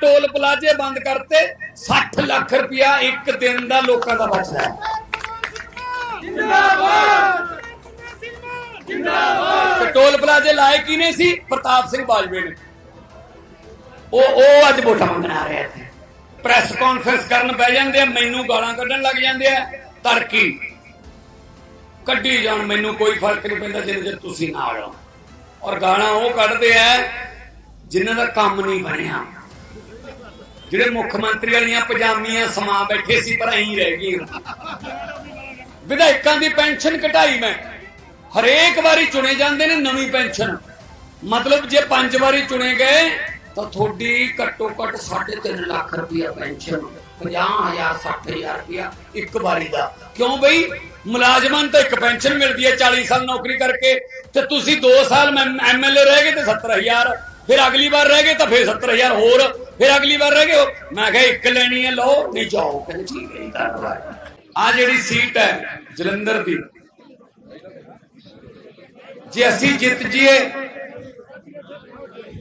Toll ਪਲਾਜ਼ੇ ਬੰਦ ਕਰਤੇ 60 ਲੱਖ ਰੁਪਇਆ ਇੱਕ ਦਿਨ ਦਾ ਲੋਕਾਂ ਦਾ ਬਚਦਾ ਹੈ। ਤੇ ਟੋਲ ਪਲਾਜ਼ੇ ਲਾਏ ਕਿਨੇ ਸੀ, ਪ੍ਰਤਾਪ ਸਿੰਘ ਬਾਜਵੇ ਨੇ। ਉਹ ਉਹ ਅੱਜ ਵੋਟਾਂ ਮੰਗਣ ਆ ਰਹੇ ਪ੍ਰੈਸ ਕਾਨਫਰੰਸ ਕਰਨ ਬਹਿ ਜਾਂਦੇ ਆ, ਮੈਨੂੰ ਗਾਲਾਂ ਕੱਢਣ ਲੱਗ ਜਾਂਦੇ ਆ ਤਰਕੀ ਕੱਢੀ ਜਾਣ, ਮੈਨੂੰ ਕੋਈ ਫ਼ਰਕ ਨਹੀਂ ਪੈਂਦਾ ਜਿੰਨੇ ਚਿਰ ਤੁਸੀਂ ਨਾ ਹੋ ਔਰ ਗਾਲਾਂ ਉਹ ਕੱਢਦੇ ਆ, ਜਿਨ੍ਹਾਂ ਦਾ ਕੰਮ ਨਹੀਂ ਬਣਿਆ। ਜਿਹੜੇ ਮੁੱਖ ਮੰਤਰੀ ਵਾਲੀਆਂ ਪਜਾਮੀਆਂ ਸਮਾ ਬੈਠੇ ਸੀ, ਪਰ ਐਂ ਰਹਿ ਗਈਆਂ। ਵਿਧਾਇਕਾਂ ਦੀ ਪੈਨਸ਼ਨ ਘਟਾਈ ਮੈਂ। ਹਰੇਕ ਵਾਰੀ ਚੁਣੇ ਜਾਂਦੇ ਨੇ ਨਵੀਂ ਪੈਨਸ਼ਨ। ਮਤਲਬ ਜੇ ਪੰਜ ਵਾਰੀ ਚੁਣੇ ਗਏ, ਤਾਂ ਤੁਹਾਡੀ ਘੱਟੋ ਘੱਟ 3.5 ਲੱਖ ਰੁਪਇਆ ਪੈਨਸ਼ਨ 50000 60000 ਰੁਪਇਆ ਇੱਕ ਵਾਰੀ ਦਾ। ਕਿਉਂ ਬਈ? ਮੁਲਾਜ਼ਮਾਂ ਨੂੰ ਤਾਂ ਇੱਕ ਪੈਨਸ਼ਨ ਮਿਲਦੀ ਹੈ 40 ਸਾਲ ਨੌਕਰੀ ਕਰਕੇ। ਤੇ ਤੁਸੀਂ 2 ਸਾਲ ਐਮਐਲਏ ਰਹਿ ਗਏ ਤੇ 70000 ਫਿਰ ਅਗਲੀ ਵਾਰ ਰਹਿ ਗਏ ਤਾਂ ਫਿਰ 70000 ਹੋਰ। ਫਿਰ ਅਗਲੀ ਵਾਰ ਰਹਿ ਗਏ ਮੈਂ ਕਿਹਾ, ਇੱਕ ਲੈਣੀ ਹੈ, ਲਓ, ਨਹੀਂ ਜਾਓ, ਕਹਿੰਦੇ ਠੀਕ ਹੈ ਧੰਨਵਾਦ ਆ ਜਿਹੜੀ ਸੀਟ ਹੈ, ਜਲੰਧਰ ਦੀ, ਜੇ ਅਸੀਂ ਜਿੱਤ ਜੀਏ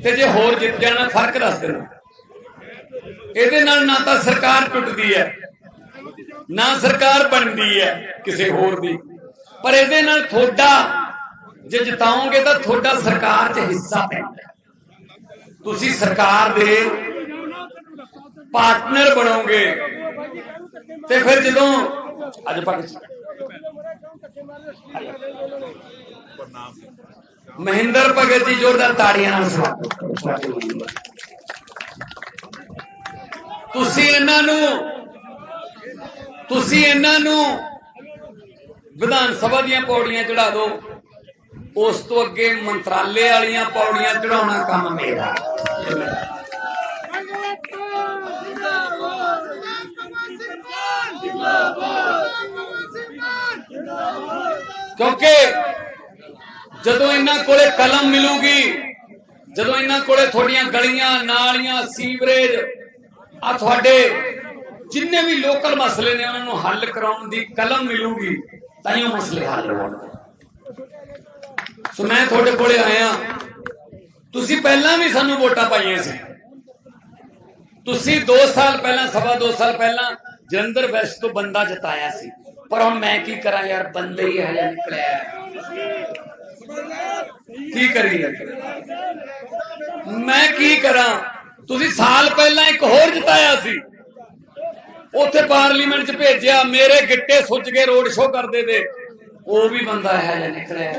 ਤੇ ਜੇ ਹੋਰ ਜਿੱਤ ਜਾਣਾ, ਫ਼ਰਕ ਦੱਸ ਦੇਣਾ। ਇਹਦੇ ਨਾਲ ਨਾ ਤਾਂ ਸਰਕਾਰ ਟੁੱਟਦੀ ਹੈ, ਨਾ ਸਰਕਾਰ ਬਣਦੀ ਹੈ ਕਿਸੇ ਹੋਰ ਦੀ। ਪਰ ਇਹਦੇ ਨਾਲ ਤੁਹਾਡਾ, ਜੇ ਜਿਤਾਓਗੇ ਤਾਂ ਤੁਹਾਡਾ ਸਰਕਾਰ 'ਚ ਹਿੱਸਾ ਪੈਂਦਾ ਤੁਸੀਂ ਸਰਕਾਰ ਦੇ ਪਾਰਟਨਰ ਬਣੋਗੇ। ਤੇ ਫਿਰ ਜਦੋਂ ਅੱਜ ਪੱਕ ਮਹਿੰਦਰ ਭਗਤ ਜੀ ਜੋਰਦਾਰ ਤਾੜੀਆਂ ਨਾਲ ਸਵਾਗਤ ਤੁਸੀਂ ਇਹਨਾਂ ਨੂੰ, ਤੁਸੀਂ ਇਹਨਾਂ ਨੂੰ ਵਿਧਾਨ ਸਭਾ ਦੀਆਂ ਪੌੜੀਆਂ ਚੜਾ ਦਿਓ। ਉਸ ਤੋਂ ਅੱਗੇ ਮੰਤਰਾਲੇ ਵਾਲੀਆਂ ਪੌੜੀਆਂ ਚੜਾਉਣਾ ਕੰਮ ਮੇਰਾ। ਕਿਉਂਕਿ ਜਦੋਂ ਇਹਨਾਂ ਕੋਲੇ ਕਲਮ ਮਿਲੂਗੀ, ਜਦੋਂ ਇਹਨਾਂ ਕੋਲੇ ਤੁਹਾਡੀਆਂ ਗਲੀਆਂ, ਨਾਲੀਆਂ, ਸੀਵਰੇਜ ਆ ਤੁਹਾਡੇ ਜਿੰਨੇ ਵੀ ਲੋਕਲ ਮਸਲੇ ਨੇ, ਉਹਨਾਂ ਨੂੰ ਹੱਲ ਕਰਾਉਣ ਦੀ ਕਲਮ ਮਿਲੂਗੀ ਤਾਂ ਹੀ ਉਹ ਮਸਲੇ ਹੱਲ ਹੋਣਗੇ ਸੋ ਮੈਂ ਤੁਹਾਡੇ ਕੋਲੇ ਆਇਆ। ਤੁਸੀਂ ਪਹਿਲਾਂ ਵੀ ਸਾਨੂੰ ਵੋਟਾਂ ਪਾਈਆਂ ਸੀ। ਤੁਸੀਂ 2 ਸਾਲ ਪਹਿਲਾਂ, ਸਵਾ 2 ਸਾਲ ਪਹਿਲਾਂ ਜਲੰਧਰ ਵੈਸਟ ਤੋਂ ਬੰਦਾ ਜਤਾਇਆ ਸੀ। ਪਰ ਹੁਣ ਮੈਂ ਕੀ ਕਰਾਂ ਯਾਰ, ਬੰਦੇ ਹੀ ਹਜੇ ਨਿਕਲਿਆ ਕੀ ਕਰੀਏ? ਮੈਂ ਕੀ ਕਰਾਂ? ਤੁਸੀਂ ਸਾਲ ਪਹਿਲਾਂ ਇੱਕ ਹੋਰ ਜਿਤਾਇਆ ਸੀ। ਉੱਥੇ ਪਾਰਲੀਮੈਂਟ 'ਚ ਭੇਜਿਆ, ਮੇਰੇ ਗਿੱਟੇ ਸੁੱਜ ਕੇ ਰੋਡ ਸ਼ੋਅ ਕਰਦੇ ਤੇ ਉਹ ਵੀ ਬੰਦਾ ਹੈ ਜਾਂ ਨਿਕਲਿਆ।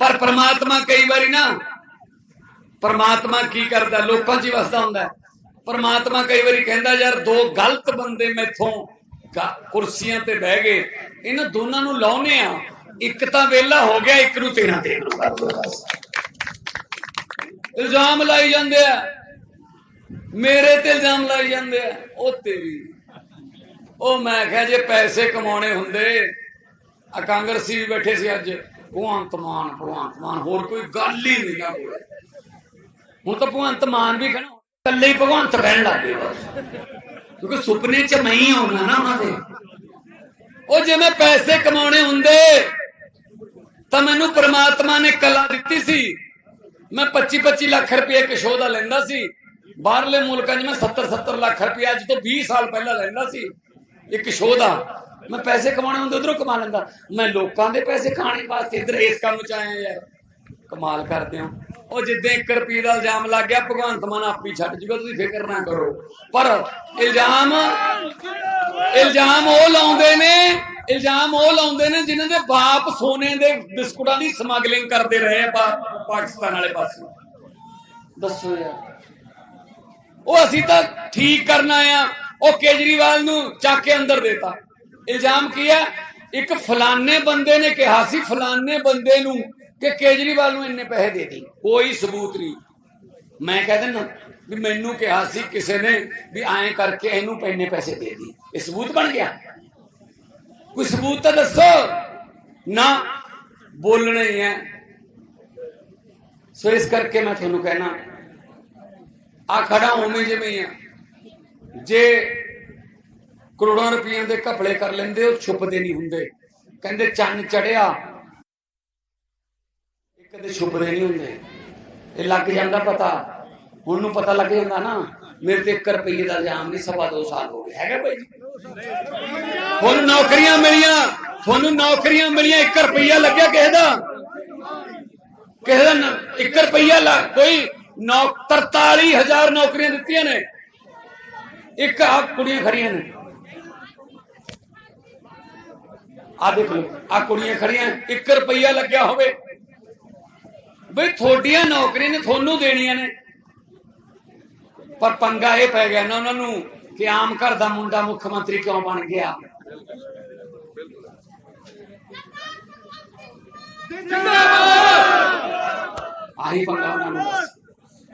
ਪਰ ਪ੍ਰਮਾਤਮਾ ਕਈ ਵਾਰੀ ਨਾ, ਪਰਮਾਤਮਾ ਕੀ ਕਰਦਾ, ਲੋਕਾਂ 'ਚ ਹੀ ਵਸਦਾ ਹੁੰਦਾ। ਪਰਮਾਤਮਾ ਕਈ ਵਾਰੀ ਕਹਿੰਦਾ, ਯਾਰ, ਦੋ ਗਲਤ ਬੰਦੇ ਮੈਥੋਂ ਕੁਰਸੀਆਂ ਤੇ ਬਹਿ ਗਏ। ਇਹਨਾਂ ਦੋਨਾਂ ਨੂੰ ਲਾਉਨੇ ਆ। ਇੱਕ ਤਾਂ ਵਿਹਲਾ ਹੋ ਗਿਆ, ਇੱਕ ਨੂੰ ਤੇਰਾ ਦੇ ਇਲਜ਼ਾਮ ਲਾਈ ਜਾਂਦੇ ਆ। ਮੇਰੇ ਤੇ ਇਲਜ਼ਾਮ ਲਾਈ ਜਾਂਦੇ ਆ। ਉਹ ਤੇਰੀ। ਉਹ ਮੈਂ ਕਿਹਾ, ਜੇ ਪੈਸੇ ਕਮਾਉਣੇ ਹੁੰਦੇ, ਆ ਕਾਂਗਰਸੀ ਵੀ ਬੈਠੇ ਸੀ ਅੱਜ। ਭਗਵੰਤ ਮਾਨ ਭਗਵੰਤ ਮਾਨ, ਹੋਰ ਕੋਈ ਗੱਲ ਹੀ ਨਹੀਂ ਨਾ ਕੋਲੇ ਹੁਣ ਤਾਂ ਭਗਵੰਤ ਮਾਨ ਵੀ ਕਹਿਣਾ ਇਕੱਲੇ ਭਗਵੰਤ ਕਹਿਣ ਲੱਗ ਕਿਉਂਕਿ ਸੁਪਨੇ 'ਚ ਮੈਂ ਹੀ ਆਉਣਾ ਨਾ ਉਹਨਾਂ ਦੇ। ਉਹ ਜੇ ਮੈਂ ਪੈਸੇ ਕਮਾਉਣੇ ਹੁੰਦੇ, ਤਾਂ ਮੈਨੂੰ ਪ੍ਰਮਾਤਮਾ ਨੇ ਕਲਾ ਦਿੱਤੀ ਸੀ। ਮੈਂ 25 25 ਲੱਖ ਰੁਪਏ ਇੱਕ ਸ਼ੋਅ ਦਾ ਲੈਂਦਾ ਸੀ। ਬਾਹਰਲੇ ਮੁਲਕਾਂ 'ਚ ਮੈਂ 70 70 ਲੱਖ ਰੁਪਏ ਅੱਜ ਤੋਂ 20 ਸਾਲ ਪਹਿਲਾਂ ਲੈਂਦਾ ਸੀ। ਇੱਕ ਸ਼ੋਅ ਦਾ। ਮੈਂ ਪੈਸੇ ਕਮਾਉਣੇ ਹੁੰਦੇ, ਉਧਰੋਂ ਕਮਾ ਲੈਂਦਾ। ਮੈਂ ਲੋਕਾਂ ਦੇ ਪੈਸੇ ਖਾਣੇ ਵਾਸਤੇ ਇਧਰ ਇਸ ਕੰਮ 'ਚ ਆਇਆ ਯਾਰ। ਕਮਾਲ ਕਰਦੇ ਹੋ। ਉਹ ਜਿੱਦਾਂ 1 ਰੁਪਏ ਦਾ ਇਲਜ਼ਾਮ ਲੱਗ ਗਿਆ, ਭਗਵੰਤ ਮਾਨ ਆਪੀ ਛੱਡ ਜੂਗਾ, ਤੁਸੀਂ ਫਿਕਰ ਨਾ ਕਰੋ। ਪਰ ਇਲਜ਼ਾਮ ਇਲਜ਼ਾਮ ਉਹ ਲਾਉਂਦੇ ਨੇ, ਇਲਜ਼ਾਮ ਉਹ ਲਾਉਂਦੇ ਨੇ ਜਿਨ੍ਹਾਂ ਦੇ ਬਾਪ ਸੋਨੇ ਦੇ ਬਿਸਕੁਟਾਂ ਦੀ ਸਮਗਲਿੰਗ ਕਰਦੇ ਰਹੇ ਆ ਪਾਕਿਸਤਾਨ ਵਾਲੇ ਪਾਸੇ। ਦੱਸੋ ਯਾਰ। ਉਹ ਅਸੀਂ ਤਾਂ ਠੀਕ ਕਰਨ ਆਏ ਆ ਉਹ ਕੇਜਰੀਵਾਲ ਨੂੰ ਚੱਕ ਕੇ ਅੰਦਰ ਦੇਤਾ। ਇਲਜ਼ਾਮ ਕੀ ਹੈ? ਇੱਕ ਫਲਾਨੇ ਬੰਦੇ ਨੇ ਕਿਹਾ ਸੀ, ਫਲਾਨੇ ਬੰਦੇ ਨੂੰ ਕਿ ਕੇਜਰੀਵਾਲ ਨੂੰ ਇੰਨੇ ਪੈਸੇ ਦੇ ਦੇ ਕੋਈ ਸਬੂਤ ਨਹੀਂ। ਮੈਂ ਕਹਿ ਦਿੰਦਾ ਵੀ ਮੈਨੂੰ ਕਿਹਾ ਸੀ ਕਿਸੇ ਨੇ ਵੀ ਐਂ ਕਰਕੇ ਇਹਨੂੰ ਇੰਨੇ ਪੈਸੇ ਦੇ ਦੀ ਇਹ ਸਬੂਤ ਬਣ ਗਿਆ? ਕੋਈ ਸਬੂਤ ਤਾਂ ਦੱਸੋ। ਨਾ, ਬੋਲਣਾ ਹੀ ਹੈ ਸੋ ਇਸ ਕਰਕੇ ਮੈਂ ਤੁਹਾਨੂੰ ਕਹਿਣਾ, ਆ ਖੜਾ ਉਵੇਂ ਜਿਵੇਂ ਹੀ ਆ। ਜੇ ਕਰੋੜਾਂ ਰੁਪਈਆਂ ਦੇ ਘਪਲੇ ਕਰ ਲੈਂਦੇ, ਉਹ ਛੁਪਦੇ ਨਹੀਂ ਹੁੰਦੇ। ਕਹਿੰਦੇ ਚੰਨ ਚੜਿਆ ਕਦੇ ਛੁਪਦੇ ਨਹੀਂ ਹੁੰਦੇ। ਇਹ ਲੱਗ ਜਾਂਦਾ ਪਤਾ। ਹੁਣ ਨੂੰ ਪਤਾ ਲੱਗ ਜਾਂਦਾ ਨਾ, ਮੇਰੇ ਤੇ 1 ਰੁਪਏ ਦਾ ਇਲਜ਼ਾਮ ਨਹੀਂ, ਸਵਾ ਦੋ ਸਾਲ ਹੋ ਗਏ। ਹੈਗਾ ਭਾਈ ਜੀ ਨੌਕਰੀਆਂ ਮਿਲੀਆਂ ਤੁਹਾਨੂੰ ਨੌਕਰੀਆਂ ਮਿਲੀਆਂ 1 ਰੁਪਈਆ ਲੱਗਿਆ ਕਿਸੇ ਦਾ? ਕਿਸੇ ਦਾ 1 ਰੁਪਈਆ ਲਾ, ਕੋਈ 43000 ਨੌਕਰੀਆਂ ਦਿੱਤੀਆਂ ਨੇ। ਇੱਕ ਆ ਕੁੜੀਆਂ ਖੜੀਆਂ ਨੇ। ਆ ਦੇਖ ਲਓ ਆ ਕੁੜੀਆਂ ਖੜੀਆਂ 1 ਰੁਪਈਆ ਲੱਗਿਆ ਹੋਵੇ। ਬਈ ਤੁਹਾਡੀਆਂ ਨੌਕਰੀਆਂ ਨੇ ਤੁਹਾਨੂੰ ਦੇਣੀਆਂ ਨੇ। ਪਰ ਪੰਗਾ ਇਹ ਪੈ ਗਿਆ ਨਾ ਉਹਨਾਂ ਨੂੰ ਕਿ ਆਮ ਘਰ ਦਾ ਮੁੰਡਾ ਮੁੱਖ ਮੰਤਰੀ ਕਿਉਂ ਬਣ ਗਿਆ। ਆਹੀ ਪੰਗਾ ਉਹਨਾਂ ਨੂੰ।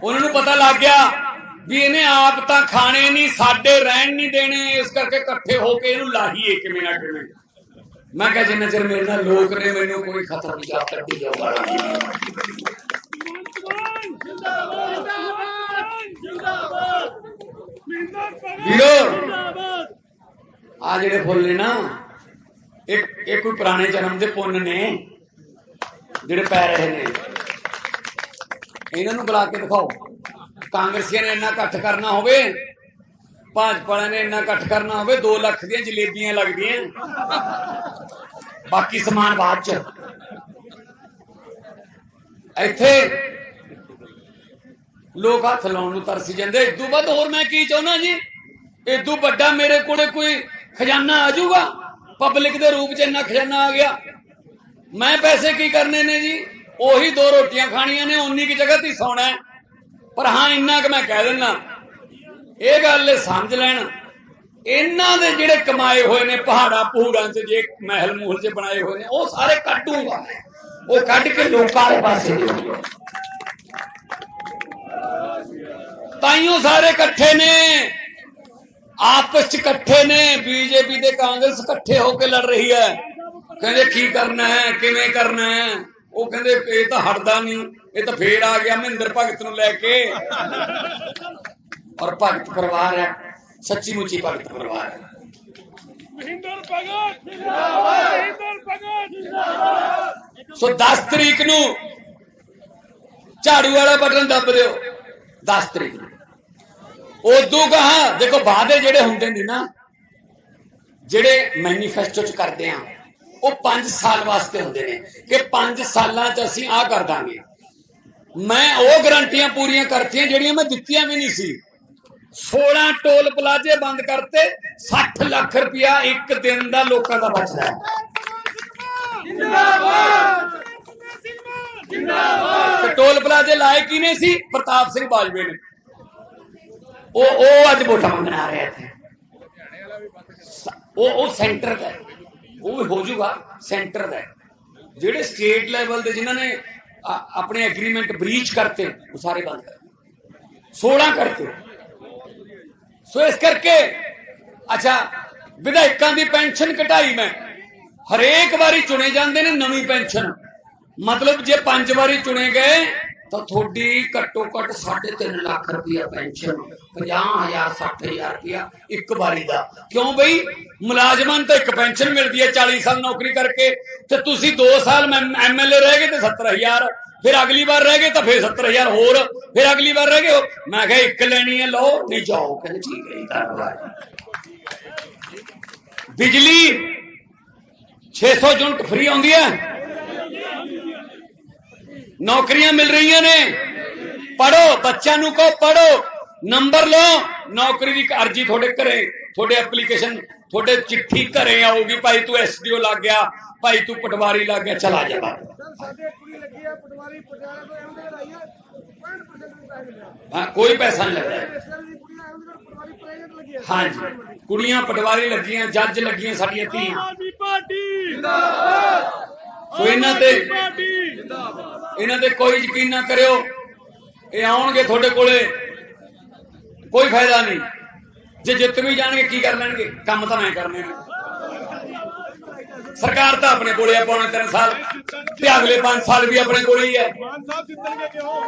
ਉਹਨਾਂ ਨੂੰ ਪਤਾ ਲੱਗ ਗਿਆ ਵੀ ਇਹਨੇ ਆਪ ਤਾਂ ਖਾਣੇ ਨਹੀਂ ਸਾਡੇ ਰਹਿਣ ਨਹੀਂ ਦੇਣੇ ਇਸ ਕਰਕੇ ਇਕੱਠੇ ਹੋ ਕੇ ਇਹਨੂੰ ਲਾਹੀਏ ਕਿਵੇਂ ਨਾ ਕਿਵੇਂ। ਮੈਂ ਕਿਹਾ ਜਿੰਨਾ ਚਿਰ ਮੇਰੇ ਨਾਲ ਲੋਕ ਨੇ ਮੈਨੂੰ ਕੋਈ ਖਤਰਾ ਨਹੀਂ ਜਾ ਜਾਊਗਾ। ਵੀਰੋ ਆ ਜਿਹੜੇ ਫੁੱਲ ਨੇ ਨਾ ਇਹ ਇਹ ਕੋਈ ਪੁਰਾਣੇ ਜਨਮ ਦੇ ਪੁੰਨ ਨੇ ਜਿਹੜੇ ਪੈ ਰਹੇ ਨੇ। ਇਹਨਾਂ ਨੂੰ ਬੁਲਾ ਕੇ ਦਿਖਾਓ। ਕਾਂਗਰਸੀਆਂ ਨੇ ਇੰਨਾ ਇਕੱਠ ਕਰਨਾ ਹੋਵੇ ਭਾਜਪਾ ਨੇ ਇੰਨਾ ਇਕੱਠ ਕਰਨਾ ਹੋਵੇ 2 ਲੱਖ ਦੀਆਂ ਜਲੇਬੀਆਂ ਲੱਗਦੀਆਂ। ਬਾਕੀ ਸਮਾਨ ਬਾਅਦ ਚ। ਇੱਥੇ ਲੋਕ ਹੱਥ ਲਾਉਣ ਨੂੰ ਤਰਸ ਜਾਂਦੇ। ਇਦੋਂ ਵੱਧ ਹੋਰ ਮੈਂ ਕੀ ਚਾਹੁੰਦਾ ਜੀ? ਇਦੋਂ ਵੱਡਾ ਮੇਰੇ ਕੋਲੇ ਕੋਈ ਖਜ਼ਾਨਾ ਆ ਜਾਊਗਾ? ਪਬਲਿਕ ਦੇ ਰੂਪ ਚ ਇੰਨਾ ਖਜ਼ਾਨਾ ਆ ਗਿਆ। ਮੈਂ ਪੈਸੇ ਕੀ ਕਰਨੇ ਨੇ ਜੀ? ਉਹੀ ਦੋ ਰੋਟੀਆਂ ਖਾਣੀਆਂ ਨੇ ਉਨੀ ਕੀ ਜਗ੍ਹਾ ਤੇ ਸੌਣਾ ਪਰ ਹਾਂ, ਇੰਨਾ ਕਿ ਮੈਂ ਕਹਿ ਦਿੰਦਾ। ਇਹ ਗੱਲ ਸਮਝ ਲੈਣ। ਇਹਨਾਂ ਦੇ ਜਿਹੜੇ ਕਮਾਏ ਹੋਏ ਨੇ ਪਹਾੜਾ ਪਹੂੜਾਂ 'ਚ, ਜੇ ਮਹਿਲ ਮੂਹਲ 'ਚ ਬਣਾਏ ਹੋਏ ਨੇ, ਉਹ ਸਾਰੇ ਕੱਢੂਗਾ ਉਹ ਕੱਢ ਕੇ ਲੋਕਾਂ ਦੇ ਪਾਸੇ ਦੇਊਗਾ ਤਾਈਓ ਸਾਰੇ ਇਕੱਠੇ ਨੇ। ਆਪਸ ਚ ਇਕੱਠੇ ਨੇ। ਬੀਜੇਪੀ ਤੇ ਕਾਂਗਰਸ ਇਕੱਠੇ ਹੋ ਕੇ ਲੜ ਰਹੀ ਹੈ। ਕਹਿੰਦੇ, ਕੀ ਕਰਨਾ ਹੈ? ਕਿਵੇਂ ਕਰਨਾ ਹੈ? ਉਹ ਕਹਿੰਦੇ, ਇਹ ਤਾਂ ਹਟਦਾ ਨਹੀਂ। ਇਹ ਤਾਂ ਫੇਰ ਆ ਗਿਆ ਮਹਿੰਦਰ ਭਗਤ ਨੂੰ ਲੈ ਕੇ। ਔਰ ਭਗਤ ਪਰਿਵਾਰ ਹੈ। ਸੱਚੀ ਮੁੱਚੀ ਭਗਤ ਪਰਿਵਾਰ। ਹੈ ਮਹਿੰਦਰ ਭਗਤ ਜਿੰਦਾਬਾਦ। ਮਹਿੰਦਰ ਭਗਤ। ਜਿੰਦਾਬਾਦ। ਸੋ 10 ਤਰੀਕ ਨੂੰ ਝਾੜੂ ਵਾਲਾ ਬਟਨ ਦੱਬ ਦਿਓ 10 ਤਰੀਕ ਨੂੰ। ਉਦੋਂ ਕਹਾ ਦੇਖੋ ਵਾਅਦੇ ਜਿਹੜੇ ਹੁੰਦੇ ਨੇ ਨਾ ਜਿਹੜੇ ਮੈਨੀਫੈਸਟੋ ਚ ਕਰਦੇ ਆ ਉਹ 5 ਸਾਲ ਵਾਸਤੇ ਹੁੰਦੇ ਨੇ ਕਿ 5 ਸਾਲਾਂ ਚ ਅਸੀਂ ਆਹ ਕਰ ਦਾਂਗੇ। ਮੈਂ ਉਹ ਗਰੰਟੀਆਂ ਪੂਰੀਆਂ ਕਰਤੀਆਂ ਜਿਹੜੀਆਂ ਮੈਂ ਦਿੱਤੀਆਂ ਵੀ ਨਹੀਂ ਸੀ। 16 ਟੋਲ ਪਲਾਜ਼ੇ ਬੰਦ ਕਰਤੇ 60 ਲੱਖ ਰੁਪਇਆ ਇੱਕ ਦਿਨ ਦਾ ਲੋਕਾਂ ਦਾ ਬਚਦਾ ਹੈ। ਜਿੰਦਾਬਾਦ ਜਿੰਦਾਬਾਦ ਟੋਲ ਪਲਾਜ਼ੇ ਲਾਏ ਕਿਨੇ ਸੀ? ਪ੍ਰਤਾਪ ਸਿੰਘ ਬਾਜਵੇ ਨੇ। ਉਹ ਉਹ ਅੱਜ ਵੋਟਾਂ ਮੰਗਣ ਆ ਰਿਹਾ ਇੱਥੇ। ਉਹ ਉਹ ਸੈਂਟਰ ਦਾ ਉਹ ਵੀ ਹੋ ਜਾਊਗਾ, ਸੈਂਟਰ ਦਾ ਜਿਹੜੇ ਸਟੇਟ ਲੈਵਲ ਦੇ ਜਿਨ੍ਹਾਂ ਨੇ ਆਪਣੇ ਐਗਰੀਮੈਂਟ ਬ੍ਰੀਚ ਕਰਤੇ, ਉਹ ਸਾਰੇ ਬੰਦ ਕਰ 16 ਕਰਤੇ। ਸੋ ਇਸ ਕਰਕੇ, ਅੱਛਾ, ਵਿਧਾਇਕਾਂ ਦੀ ਪੈਨਸ਼ਨ ਘਟਾਈ ਮੈਂ। ਹਰੇਕ ਵਾਰੀ ਚੁਣੇ ਜਾਂਦੇ ਨੇ ਨਵੀਂ ਪੈਨਸ਼ਨ। ਮਤਲਬ ਜੇ ਪੰਜ ਵਾਰੀ ਚੁਣੇ ਗਏ, ਤਾਂ ਤੁਹਾਡੀ ਘੱਟੋ ਘੱਟ 3.5 ਲੱਖ ਰੁਪਇਆ ਪੈਨਸ਼ਨ 50000 60000 ਰੁਪਇਆ ਇੱਕ ਵਾਰੀ ਦਾ। ਕਿਉਂ ਬਈ? ਮੁਲਾਜ਼ਮਾਂ ਨੂੰ ਤਾਂ ਇੱਕ ਪੈਨਸ਼ਨ ਮਿਲਦੀ ਹੈ 40 ਸਾਲ ਨੌਕਰੀ ਕਰਕੇ। ਤੇ ਤੁਸੀਂ 2 ਸਾਲ ਐਮਐਲਏ ਰਹਿ ਗਏ ਤੇ 70000 ਫਿਰ ਅਗਲੀ ਵਾਰ ਰਹਿ ਗਏ ਤਾਂ ਫਿਰ 70000 ਹੋਰ। ਫਿਰ ਅਗਲੀ ਵਾਰ ਰਹਿ ਗਏ ਮੈਂ ਕਿਹਾ ਇੱਕ ਲੈਣੀ ਹੈ, ਲਓ, ਨਹੀਂ ਜਾਓ, ਕਹਿੰਦੇ ਠੀਕ ਹੈ ਧੰਨਵਾਦ। ਬਿਜਲੀ 600 ਯੂਨਿਟ ਫ੍ਰੀ ਆਉਂਦੀ ਹੈ। ਨੌਕਰੀਆਂ ਮਿਲ ਰਹੀਆਂ ਨੇ। ਪੜੋ ਬੱਚਿਆਂ ਨੂੰ ਕਹੋ ਪੜੋ ਨੰਬਰ ਲਓ, ਨੌਕਰੀ ਦੀ ਅਰਜੀ ਤੁਹਾਡੇ ਘਰੇ, ਤੁਹਾਡੇ ਐਪਲੀਕੇਸ਼ਨ ਤੁਹਾਡੇ ਚਿੱਠੀ ਘਰੇ ਆਊਗੀ ਭਾਈ ਤੂੰ ਐਸਡੀਓ ਲੱਗ ਗਿਆ ਭਾਈ ਤੂੰ ਪਟਵਾਰੀ ਲੱਗ ਗਿਆ ਚਲਾ ਜਾ ਬਾਹਰ। ਸਰ ਸਾਡੇ ਕੁੜੀ ਲੱਗੀ ਆ ਪਟਵਾਰੀ ਪਟਿਆਲੇ ਤੋਂ ਐਮਡੇ ਲਾਈ ਆ 65% ਵੀ ਪੈਸੇ ਮਿਲਿਆ। ਹਾਂ ਕੋਈ ਪੈਸਾ ਨਹੀਂ ਲੱਗਦਾ ਇਸ ਵਾਰ ਦੀ ਕੁੜੀਆਂ ਐਮਡੇ ਪਟਵਾਰੀ ਪ੍ਰਾਈਵੇਟ ਲੱਗੀ ਆ। ਹਾਂਜੀ। ਕੁੜੀਆਂ ਪਟਵਾਰੀ ਲੱਗੀਆਂ ਜੱਜ ਲੱਗੀਆਂ ਸਾਡੀਆਂ ਧੀਆਂ। ਜਿੰਦਾਬਾਦ ਸੋ ਇਹਨਾਂ ਤੇ ਇਹਨਾਂ ਤੇ ਕੋਈ ਯਕੀਨ ਨਾ ਕਰਿਓ ਇਹ ਆਉਣਗੇ ਤੁਹਾਡੇ ਕੋਲੇ ਕੋਈ ਫਾਇਦਾ ਨਹੀਂ। ਜੇ ਜਿੱਤ ਵੀ ਜਾਣਗੇ ਕੀ ਕਰ ਲੈਣਗੇ ਕੰਮ ਤਾਂ ਮੈਂ ਕਰਨੇ ਨੇ ਸਰਕਾਰ ਤਾਂ ਆਪਣੇ ਕੋਲੇ ਆ ਪੌਣੇ 3 ਸਾਲ ਤੇ ਅਗਲੇ 5 ਸਾਲ ਵੀ ਆਪਣੇ ਕੋਲੇ ਹੀ ਹੈ ਮਾਨ ਸਾਹਿਬ ਜਿੱਤਣਗੇ ਕਿਉਂ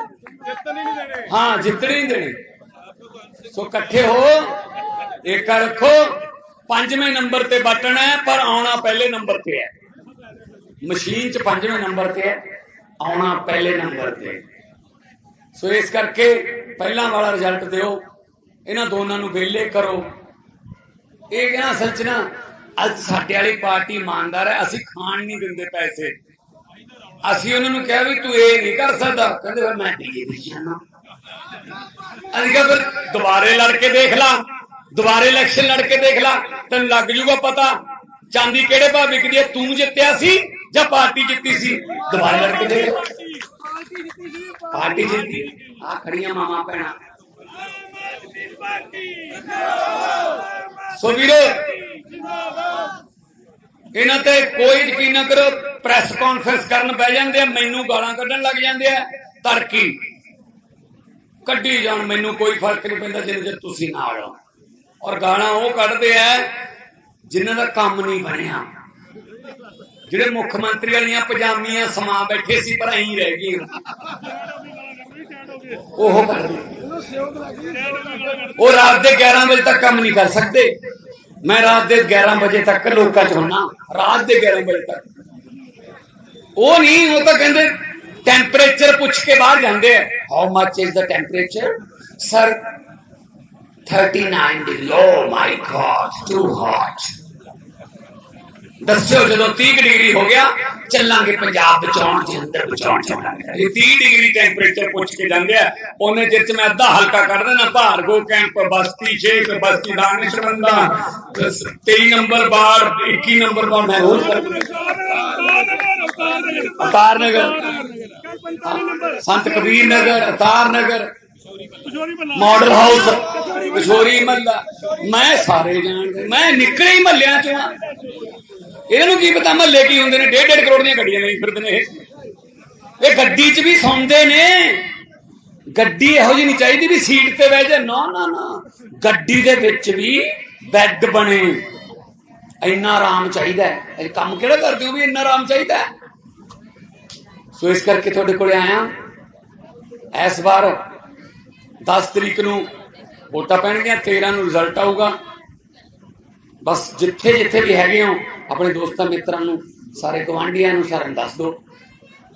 ਜਿੱਤਣ ਹੀ ਨਹੀਂ ਦੇਣੇ ਹਾਂ ਜਿੱਤਣੇ ਨਹੀਂ ਦੇਣੇ ਸੋ ਇਕੱਠੇ ਹੋ ਏਕਾ ਰੱਖੋ ਪੰਜਵੇਂ ਨੰਬਰ ਤੇ ਬਟਨ ਹੈ ਪਰ ਆਉਣਾ ਪਹਿਲੇ ਨੰਬਰ ਤੇ ਹੈ ਮਸ਼ੀਨ 'ਚ ਪੰਜਵੇਂ ਨੰਬਰ ਤੇ ਹੈ ਆਉਣਾ ਪਹਿਲੇ ਨੰਬਰ ਤੇ ਸੋ ਇਸ ਕਰਕੇ ਪਹਿਲਾਂ ਵਾਲਾ ਰਿਜ਼ਲਟ ਦਿਓ ਇਹਨਾਂ ਦੋਨਾਂ ਨੂੰ ਵਿਹਲੇ ਕਰੋ। ਇਹ ਕਹਿੰਦਾ ਅਸਲ ਚ ਨਾ ਅੱਜ ਸਾਡੇ ਵਾਲੀ ਪਾਰਟੀ ਇਮਾਨਦਾਰ ਹੈ ਅਸੀਂ ਖਾਣ ਨਹੀਂ ਦਿੰਦੇ ਪੈਸੇ। ਅਸੀਂ ਉਹਨਾਂ ਨੂੰ ਕਿਹਾ ਵੀ ਤੂੰ ਇਹ ਨਹੀਂ ਕਰ ਸਕਦਾ। ਕਹਿੰਦੇ ਫਿਰ ਮੈਂ ਬੀਜੇਪੀ ਜਾਣਾ ਅਸੀਂ ਕਿਹਾ ਫਿਰ ਦੁਬਾਰੇ ਲੜ ਕੇ ਦੇਖ ਲਾ। ਦੁਬਾਰੇ ਇਲੈਕਸ਼ਨ ਲੜ ਕੇ ਦੇਖ ਲਾ। ਤੈਨੂੰ ਲੱਗ ਜੂਗਾ ਪਤਾ ਚਾਂਦੀ ਕਿਹੜੇ ਭਾਅ ਵਿਕਦੀ ਹੈ ਤੂੰ ਜਿੱਤਿਆ ਸੀ ਜਾਂ ਪਾਰਟੀ ਜਿੱਤੀ ਸੀ? ਦੁਬਾਰੇ ਲੜ ਕੇ ਦੇਖ ਪਾਰਟੀ ਜਿੱਤੀ ਸੀ ਪਾਰਟੀ ਜਿੱਤੀ। ਆ ਖੜੀਆਂ ਮਾਮਾ ਭੈਣਾਂ। ਸੋ ਵੀਰੋ, ਇਹਨਾਂ ਤੇ ਕੋਈ ਯਕੀਨ ਨਾ ਕਰੋ ਪ੍ਰੈਸ ਕਾਨਫਰੰਸ ਕਰਨ ਬਹਿ ਜਾਂਦੇ ਆ, ਮੈਨੂੰ ਗਾਲਾਂ ਕੱਢਣ ਲੱਗ ਜਾਂਦੇ ਆ ਤਰਕੀ ਕੱਢੀ ਜਾਣ, ਮੈਨੂੰ ਕੋਈ ਫ਼ਰਕ ਨਹੀਂ ਪੈਂਦਾ ਜਿੰਨੇ ਚਿਰ ਤੁਸੀਂ ਨਾ ਹੋ। ਔਰ ਗਾਲਾਂ ਉਹ ਕੱਢਦੇ ਆ ਜਿਨ੍ਹਾਂ ਦਾ ਕੰਮ ਨਹੀਂ ਬਣਿਆ। ਜਿਹੜੇ ਮੁੱਖ ਮੰਤਰੀ ਵਾਲੀਆਂ ਪਜਾਮੀਆਂ ਸਮਾ ਬੈਠੇ ਸੀ, ਪਰ ਐਂ ਰਹਿ ਗਈਆਂ। ਉਹ ਕਰਦੇ ਉਹ ਰਾਤ ਦੇ 11 ਵਜੇ ਤੱਕ ਕੰਮ ਨਹੀਂ ਕਰ ਸਕਦੇ ਮੈਂ ਰਾਤ ਦੇ 11 ਵਜੇ ਤੱਕ ਲੋਕਾਂ ਚ ਹੁੰਨਾ ਰਾਤ ਦੇ 11 ਵਜੇ ਤੱਕ ਉਹ ਨਹੀਂ ਉਹ ਤਾਂ ਕਹਿੰਦੇ ਟੈਂਪਰੇਚਰ ਪੁੱਛ ਕੇ ਬਾਹਰ ਜਾਂਦੇ ਆ how much is the temperature sir 39 degree oh my god too hot ਦੱਸਿਓ ਜਦੋਂ 30 ਕੁ ਡਿਗਰੀ ਹੋ ਗਿਆ, ਚੱਲਾਂਗੇ ਪੰਜਾਬ ਬਚਾਉਣ ਦੇ ਅੰਦਰ ਬਚਾਉਣ ਚੱਲਾਂਗੇ ਇਹ 30 ਡਿਗਰੀ ਟੈਂਪਰੇਚਰ ਪੁੱਛ ਕੇ ਜਾਂਦੇ ਆ। ਉਹਨੇ ਚਿਰ ਚ ਮੈਂ ਅੱਧਾ ਹਲਕਾ ਕੱਢ ਦੇਣਾ ਭਾਰਗੋ ਕੈਂਪ ਬਸਤੀ, ਸ਼ੇਖ, ਬਸਤੀ ਦਾਨਿਸ਼ਮੰਦਾ 23 ਨੰਬਰ ਬਾੜ 21 ਨੰਬਰ ਬਾੜ ਮੈਂ ਰੋਜ਼ ਕਰ ਅਤਾਰ ਨਗਰ। ਸੰਤ ਕਬੀਰ ਨਗਰ, ਅਤਾਰ ਨਗਰ। Model house Kishori Malla. ਮੈਂ ਸਾਰੇ ਜਾਣਦੇ, ਮੈਂ ਨਿਕਲੇ ਹੀ ਮੱਲਿਆਂ ਚੋਂ ਆ। ਇਹਨਾਂ ਨੂੰ ਕੀ ਪਤਾ ਮਹੱਲੇ ਕੀ ਹੁੰਦੇ ਨੇ ਡੇਢ ਡੇਢ ਕਰੋੜ ਦੀਆਂ ਗੱਡੀਆਂ ਲਈ ਫਿਰਦੇ ਨੇ ਇਹ। ਗੱਡੀ 'ਚ ਵੀ ਸੌਂਦੇ ਨੇ। ਗੱਡੀ ਇਹੋ ਜਿਹੀ ਨਹੀਂ ਚਾਹੀਦੀ ਵੀ ਸੀਟ ਤੇ ਬਹਿ ਜਾ ਨਾ ਨਾ ਨਾ। ਗੱਡੀ ਦੇ ਵਿੱਚ ਵੀ ਬੈੱਡ ਬਣੇ। ਇੰਨਾ ਆਰਾਮ ਚਾਹੀਦਾ ਇਹ ਕੰਮ ਕਿਹੜਾ ਕਰਦੇ ਹੋ ਵੀ ਇੰਨਾ ਆਰਾਮ ਚਾਹੀਦਾ ਸੋ ਇਸ ਕਰਕੇ ਤੁਹਾਡੇ ਕੋਲੇ ਆਇਆ ਇਸ ਵਾਰ 10 ਤਰੀਕ ਨੂੰ ਵੋਟਾਂ ਪੈਣਗੀਆਂ 13 ਨੂੰ ਰਿਜ਼ਲਟ ਆਊਗਾ। ਬਸ ਜਿੱਥੇ ਜਿੱਥੇ ਵੀ ਹੈਗੇ ਹੋ ਆਪਣੇ ਦੋਸਤਾਂ ਮਿੱਤਰਾਂ ਨੂੰ ਸਾਰੇ ਗਵਾਂਢੀਆਂ ਨੂੰ ਸਾਰਿਆਂ ਨੂੰ ਦੱਸ ਦਿਓ।